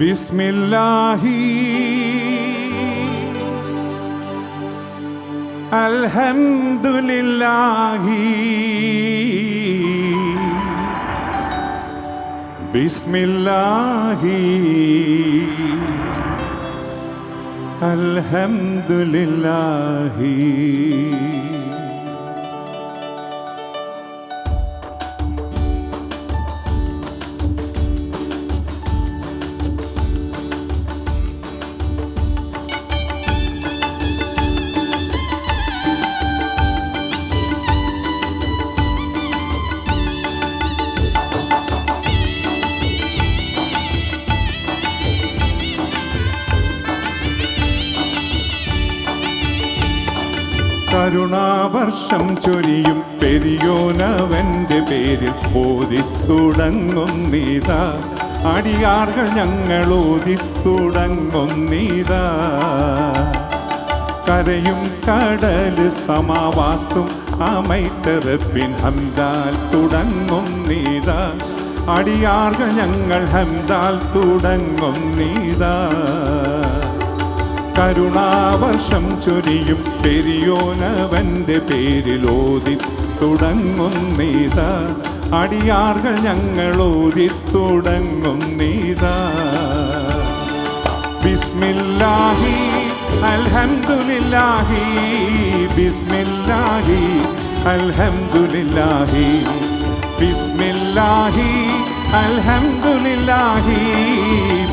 ബിസ്മില്ലാഹി അൽഹംദുലില്ലാഹി ബിസ്മില്ലാഹി അൽഹംദുലില്ലാഹി കരുണാവർഷം ചൊരിയും പെരിയോനവന്റെ പേരിൽ ഓതി തുടങ്ങുന്നീതാ അടിയാർകൾ ഞങ്ങൾ ഓതി തുടങ്ങുന്നീതാ കരയും കടൽ സമാവാത്തും അമൈത്തറപ്പിൻ ഹംദാൽ തുടങ്ങുന്നീതാ അടിയാർകൾ ഞങ്ങൾ ഹംദാൽ തുടങ്ങുന്നീതാ കരുണാവർഷം ചൊരിയും പെരിയോനവന്റെ പേരിൽ ഓതി തുടങ്ങുന്നീത അടിയാർകൾ ഞങ്ങൾ ഓതി തുടങ്ങുന്നീത ബിസ്മില്ലാഹി അൽഹംദുലില്ലാഹി ബിസ്മില്ലാഹി അൽഹംദുലില്ലാഹി ബിസ്മില്ലാഹി അൽഹംദുലില്ലാഹി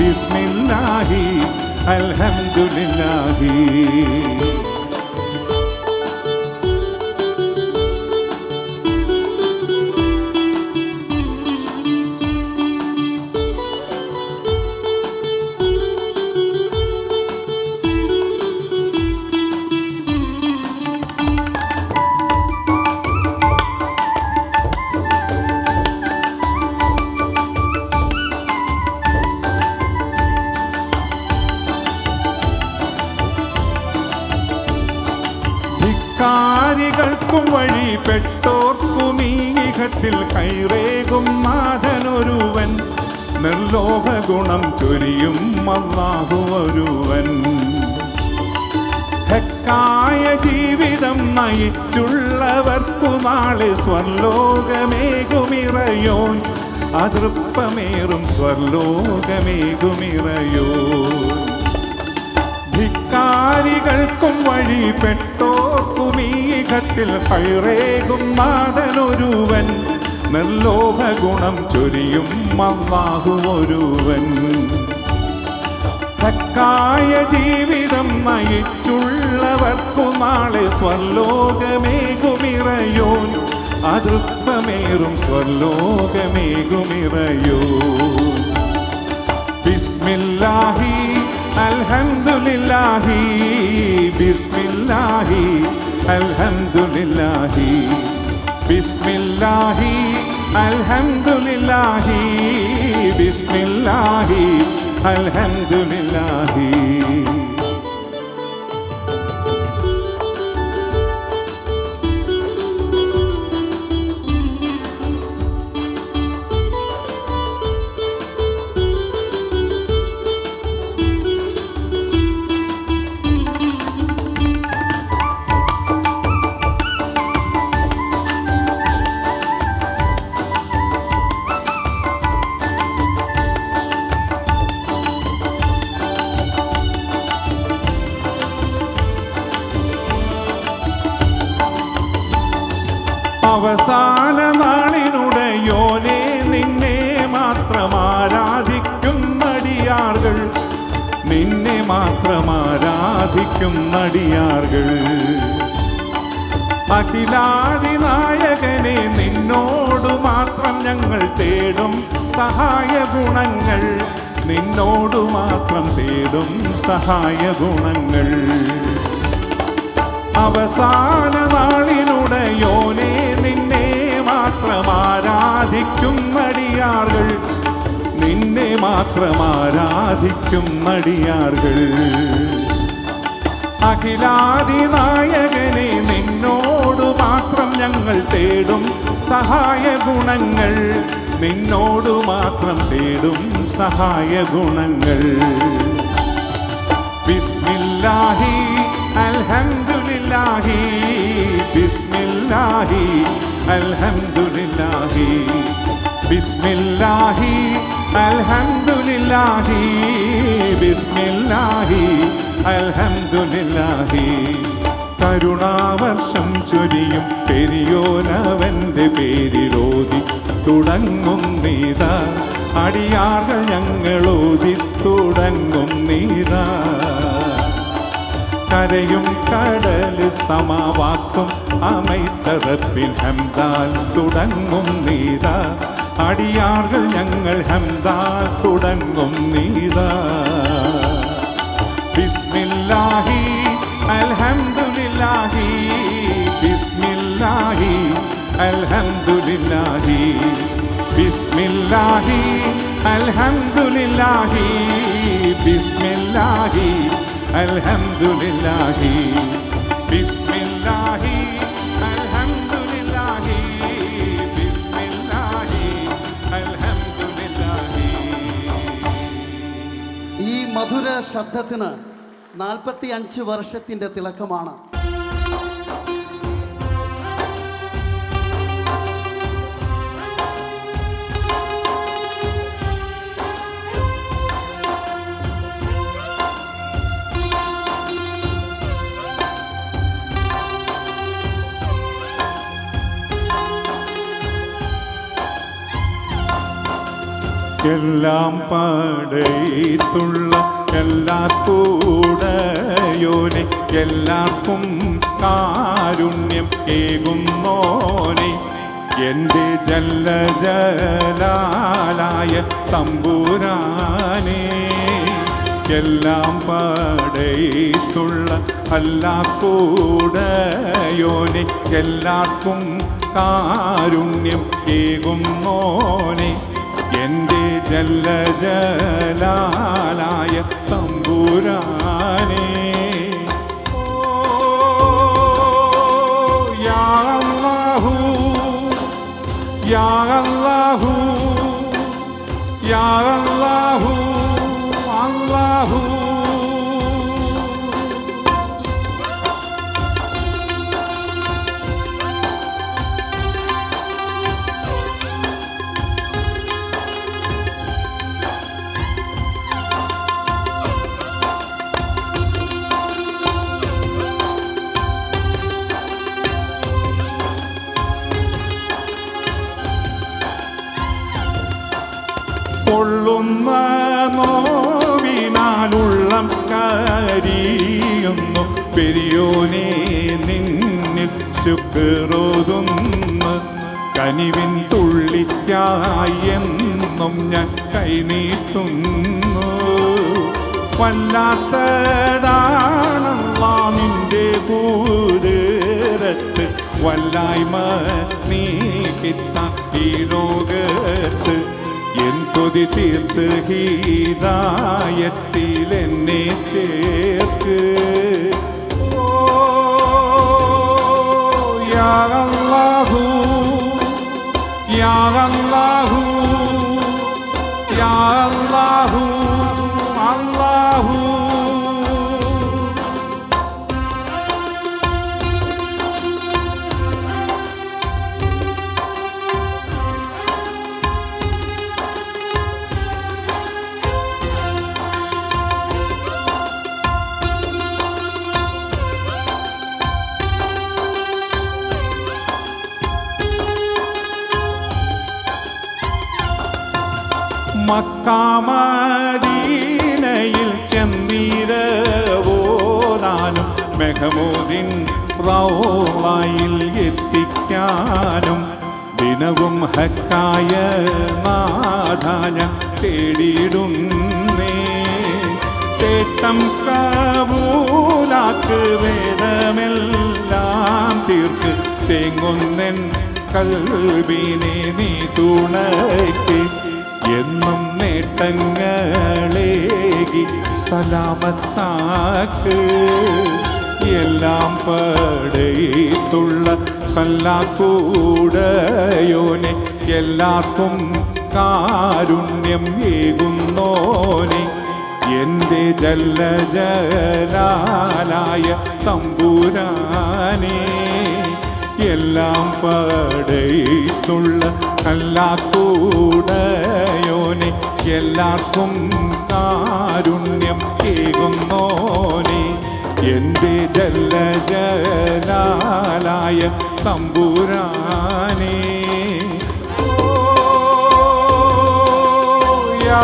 ബിസ്മില്ലാഹി. അൽഹംദുലില്ലാഹി ധിക്കാരികൾക്കും വഴി പെട്ടോർക്കും ഈ ഇഹത്തിൽ കൈറേകും നാഥനൊരുവൻ. നിർലോഭ ഗുണം ചൊരിയും അള്ളാഹു ഒരുവൻ ഹക്കായ ജീവിതം നയിച്ചുള്ളവർക്കു നാളെ സ്വർലോകമേകുമിറയോൻ. അതൃപ്പമേറും സ്വർലോകമേകുമിറയോൻ. ധിക്കാരികൾക്കും വഴി പെട്ടോർക്കും ഈകത്തിൽ ഹൈറേകും നാഥനൊരുവൻ. നിർലോഭ ഗുണം ചൊരിയും മവാഹുവൊരുവൻ തക്കായ ജീവിതം നയിച്ചുള്ളവർക്കു നാളെ സ്വല്ലോകമേകുമിറയോൻ അതൃപ്പമേറും സ്വല്ലോകമേകുമിറയോ ബിസ്മില്ലാഹി അൽഹംദുലില്ലാഹി ബിസ്മില്ലാഹി അൽഹംദുലില്ലാഹി ബിസ്മില്ലാഹി അൽഹംദുലില്ലാഹി ബിസ്മില്ലാഹി അൽഹംദുലില്ലാഹി അവസാന നാളിനുടയോനെ നിന്നെ മാത്രം ആരാധിക്കും നടിയാർകൾ നിന്നെ മാത്രം ആരാധിക്കും നടിയാർകൾ അഖിലാതിനായകനെ നിന്നോട് മാത്രം ഞങ്ങൾ തേടും സഹായ ഗുണങ്ങൾ നിന്നോട് മാത്രം തേടും സഹായ ഗുണങ്ങൾ അവസാന നാളിനുടയോനെ നിന്നെ മാത്രം ആരാധിക്കും നടിയാറുകൾ നിന്നെ മാത്രം ആരാധിക്കും നടിയാർകൾ അഖിലാദിനായകനെ നിന്നോട് മാത്രം ഞങ്ങൾ തേടും സഹായ ഗുണങ്ങൾ നിന്നോട് മാത്രം തേടും സഹായ ഗുണങ്ങൾ ബിസ്മില്ലാഹി അൽഹംദുലില്ലാഹി ബിസ്മില്ലാഹി അൽഹംദുലില്ലാഹി. ബിസ്മില്ലാഹി അൽഹംദുലില്ലാഹി ബിസ്മില്ലാഹി അൽഹംദുലില്ലാഹി. കരുണാവർഷം ചൊരിയും പെരിയോനവന്റെ പേരിലോതി തുടങ്ങും നീത. അടിയാർകൾ ഞങ്ങളോതി തുടങ്ങും നീത. കരയും കടൽ സമവാക്കും. അമൈത്തറപ്പിൽ ഹംദാൽ തുടങ്ങും നീത. അടിയാറുകൾ ഞങ്ങൾ ഹംദാൽ തുടങ്ങും നീത. ബിസ്മില്ലാഹി അൽഹംദുലില്ലാഹി. ബിസ്മില്ലാഹി അൽഹംദുലില്ലാഹി. ബിസ്മില്ലാഹി അൽഹംദുലില്ലാഹി. ബിസ്മില്ലാഹി. അൽഹംദുലില്ലാഹി ബിസ്മില്ലാഹി അൽഹംദുലില്ലാഹി ബിസ്മില്ലാഹി അൽഹംദുലില്ലാഹി. ഈ മധുര ശബ്ദത്തിന് നാൽപ്പത്തി അഞ്ച് വർഷത്തിന്റെ തിളക്കമാണ്. എല്ലാം പടയിട്ടുള്ള എല്ലാ കൂടയോനെ എല്ലാവർക്കും കാരുണ്യം ഏകുന്നോനെ. എന്റെ ജല്ല ജലാലായ തമ്പുരാനേ എല്ലാം പടയിട്ടുള്ള എല്ലാ കൂടയോനെ എല്ലാവർക്കും കാരുണ്യം ഏകുന്നോനെ. എന്റെ ജല്ലജലാലായ തമ്പുരാനേ. ഓ യാ അല്ലാഹു യാ അല്ലാഹു. പെരിയോനെ നിന്നിൽ ശുക്രോതുന്നു കനിവിൻ തുള്ളിക്കായി എന്നും ഞാൻ കൈനീട്ടുന്നു. വല്ലാത്തതാണല്ല ഭൂതരത്ത് വല്ലായ്മ നീക്കിത്ത ഈ ലോകത്ത്. എൻ കൊതി തീർത്ത് ഹീതായത്തിൽ എന്നെ ചേർക്ക്. യാ മക്കാമദീനയിൽ ചെന്നീരവോതാനും മെഹമൂദിൻ റൗളയിൽ എത്തിക്കാനും ദിനവും ഹക്കായ നാഥാന തേടിയിടുന്നേ. തേട്ടം കാവൂലാക്ക് വേദമെല്ലാം തീർക്ക്. തേങ്ങുന്നൻ കൽവിനെ നീ തുണയ്ക്ക് എന്നും നേട്ടങ്ങളേകി സലാമത്താക്ക്. എല്ലാം പടയിട്ടുള്ള കല്ലാക്കൂടയോനെ എല്ലാവർക്കും കാരുണ്യം ഏകുന്നോനെ. എന്റെ ജല്ല ജലാലായ തമ്പുരാനേ എല്ലാം പടയിട്ടുള്ള കല്ലാക്കൂടയോനെ എല്ലാവർക്കും കാരുണ്യം കേകുന്നോനെ എന്റെ ജല്ലജലാലായ തമ്പുരാനേ. ഓ യാ